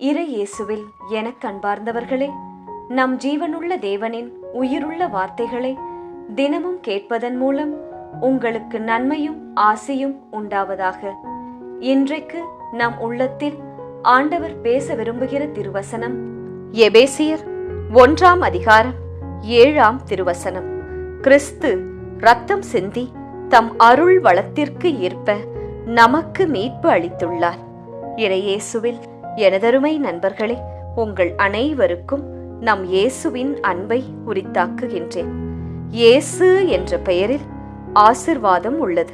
இறை இயேசுவில் எனக் கண்பார்ந்தவர்களே நம் ஜீவனுள்ள தேவனின் உயிருள்ள வார்த்தைகளை தினமும் கேட்பதன் மூலம் உங்களுக்கு நன்மையும் ஆசையும் உண்டாவதாக. இன்றைக்கு நம் உள்ளத்தில் ஆண்டவர் பேச விரும்புகிற திருவசனம் எபேசியர் ஒன்றாம் அதிகாரம் ஏழாம் திருவசனம். கிறிஸ்து ரத்தம் சிந்தி தம் அருள் வளத்திற்கு ஏற்ப நமக்கு மீட்பு அளித்துள்ளார். இறையேசுவில் எனதருமை நண்பர்களே உங்கள் அனைவருக்கும் நம் இயேசுவின் அன்பை உரித்தாக்குகின்றேன். இயேசு என்ற பெயரில் ஆசிர்வாதம் உள்ளது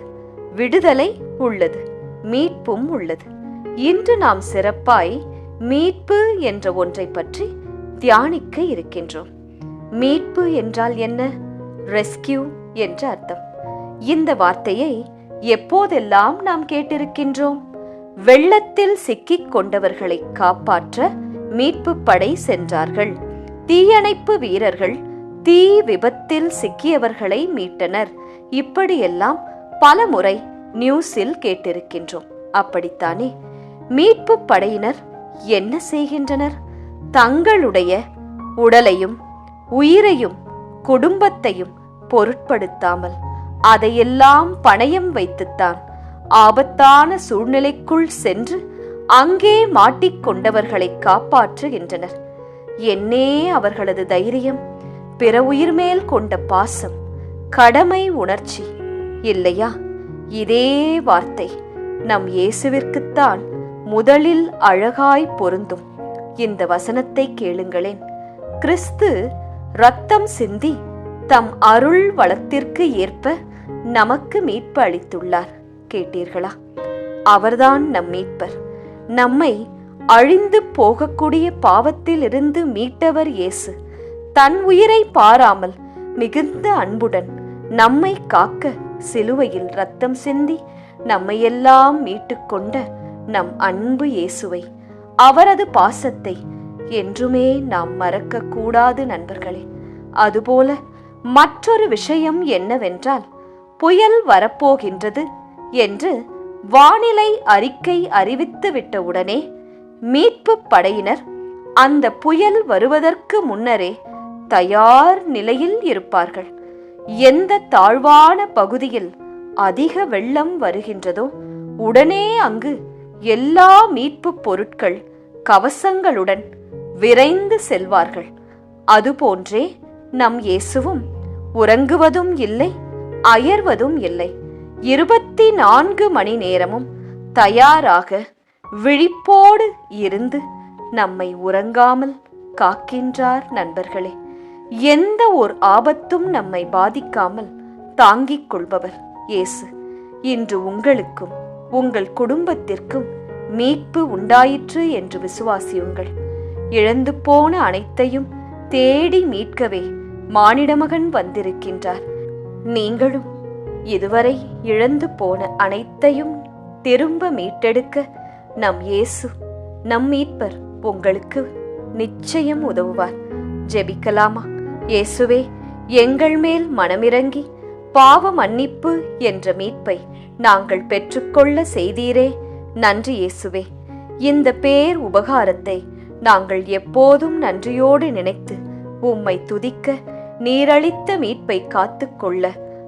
விடுதலை உள்ளது மீட்பும் உள்ளது. இன்று நாம் சிறப்பாய் மீட்பு என்ற ஒன்றை பற்றி தியானிக்க இருக்கின்றோம். மீட்பு என்றால் என்ன? ரெஸ்கியூ என்ற அர்த்தம். இந்த வார்த்தையை எப்போதெல்லாம் நாம் கேட்டிருக்கின்றோம்? வெள்ளத்தில் சிக்கிக் கொண்டவர்களை காப்பாற்ற மீட்பு படை சென்றார்கள். தீயணைப்பு வீரர்கள் தீ விபத்தில் சிக்கியவர்களை மீட்டனர். இப்படியெல்லாம் பல முறை நியூஸில் கேட்டிருக்கின்றோம். அப்படித்தானே? மீட்பு படையினர் என்ன செய்கின்றனர்? தங்களுடைய உடலையும் உயிரையும் குடும்பத்தையும் பொருட்படுத்தாமல் அதையெல்லாம் பணயம் வைத்துத்தான் ஆபத்தான சூழ்நிலைக்குள் சென்று அங்கே மாட்டிக்கொண்டவர்களை காப்பாற்றுகின்றனர். என்னே அவர்களது தைரியம். பிற உயிர் மேல் கொண்ட பாசம். கடமை உணர்ச்சி. இல்லையா? இதே வார்த்தை. நம் இயேசுவிற்குத்தான் முதலில் அழகாய் பொருந்தும். இந்த வசனத்தை கேளுங்களேன். கிறிஸ்து ரத்தம் சிந்தி தம் அருள் வளத்திற்கு ஏற்ப நமக்கு மீட்பு அளித்துள்ளார். கேட்டீர்களா? அவர்தான் நம் மீட்பர். நம்மை அழிந்து போகக்கூடிய பாவத்தில் இருந்து மீட்டவர் இயேசு. தன் உயிரை பாராமல் மிகுந்த அன்புடன் நம்மை காக்க சிலுவையில் ரத்தம் சிந்தி நம்மையெல்லாம் மீட்டுக்கொண்ட நம் அன்பு இயேசுவை அவரது பாசத்தை என்றுமே நாம் மறக்க கூடாது நண்பர்களே. அதுபோல மற்றொரு விஷயம் என்னவென்றால் புயல் வரப்போகின்றது. என்று வானிலை அறிக்கை அறிவித்து விட்டவுடனே மீட்பு படையினர் அந்த புயல் வருவதற்கு முன்னரே தயார் நிலையில் இருப்பார்கள். எந்த தாழ்வான பகுதியில் அதிக வெள்ளம் வருகின்றதோ உடனே அங்கு எல்லா மீட்பு பொருட்கள் கவசங்களுடன் விரைந்து செல்வார்கள். அதுபோன்றே நம் இயேசுவும் உறங்குவதும் இல்லை அயர்வதும் இல்லை. இருபத்தி நான்கு மணி நேரமும் தயாராக விழிப்போடு இருந்து நம்மை உறங்காமல் காக்கின்றார் நண்பர்களே. எந்த ஒரு ஆபத்தும் நம்மை பாதிக்காமல் தாங்கிக் கொள்பவர் இயேசு. இன்று உங்களுக்கும் உங்கள் குடும்பத்திற்கும் மீட்பு உண்டாயிற்று என்று விசுவாசியுங்கள். இழந்து போன அனைத்தையும் தேடி மீட்கவே மானிடமகன் வந்திருக்கின்றார். நீங்களும் இதுவரை இழந்து போன அனைத்தையும் திரும்ப மீட்டெடுக்க நம் இயேசு நம் மீட்பர் உங்களுக்கு நிச்சயம் உதவுவார். ஜெபிக்கலாமா? இயேசுவே எங்கள் மேல் மனமிறங்கி பாவ மன்னிப்பு என்ற மீட்பை நாங்கள் பெற்றுக்கொள்ள செய்தீரே. நன்றி இயேசுவே. இந்த பேர் உபகாரத்தை நாங்கள் எப்போதும் நன்றியோடு நினைத்து உம்மை துதிக்க நீரளித்த மீட்பை காத்துக்கொள்ள